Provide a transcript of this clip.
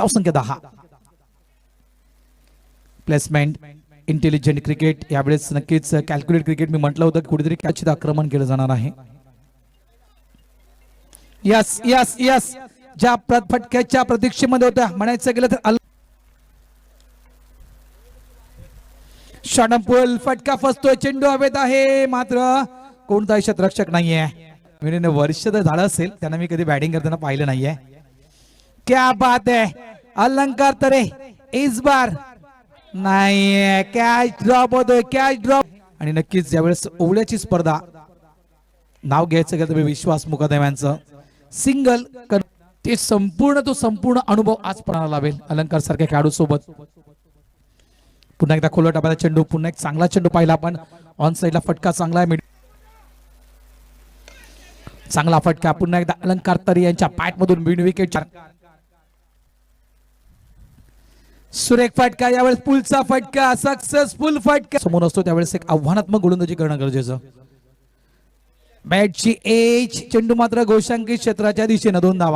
धावसंख्या दहा placement intelligent cricket यावेळेस नक्कीच कॅल्क्युलेट क्रिकेट मी म्हटलं होतं कुठेतरी कॅच आक्रमण केलं जाणार आहे. यस यस यस ज्या फटक्याच्या प्रतीक्षेमध्ये होत्या. म्हणायचं गेलं तर अल- फटका फसतोय. चेंडू हवेत आहे. मात्र कोणताही शतरक्षक नाहीये. मी वर्ष तर झालं असेल त्यांना मी कधी बॅटिंग करताना पाहिलं नाहीये. क्या बात आहे. अलंकार तरे इस बार. नाही कॅच ड्रॉप होतोय. कॅच ड्रॉप आणि नक्कीच ज्यावेळेस ओवळ्याची स्पर्धा. नाव घ्यायचं गेलं तर विश्वास मुकादम यांचं. सिंगल ते संपूर्ण तो संपूर्ण अनुभव आज पणाला लावेल. अलंकार सारख्या खेळाडू सोबत पुन्हा एकदा खोल टप्प्याला चेंडू पुन्हा एक चांगला चेंडू पाहिला आपण. ऑन साईडला फटका चांगला आहे. चांगला फटका पुन्हा एकदा अलंकार तरी यांच्या पॅट मधून बिन विकेट सुरेख फटका यावेळेस पुलचा फटका सक्सेसफुल फटका. समोर असतो त्यावेळेस एक आव्हानात्मक गोलंदाजी करणं गरजेचं. बॅटची एज चेंडू मात्र गोशांकित क्षेत्राच्या दिशेनं दोन धावा.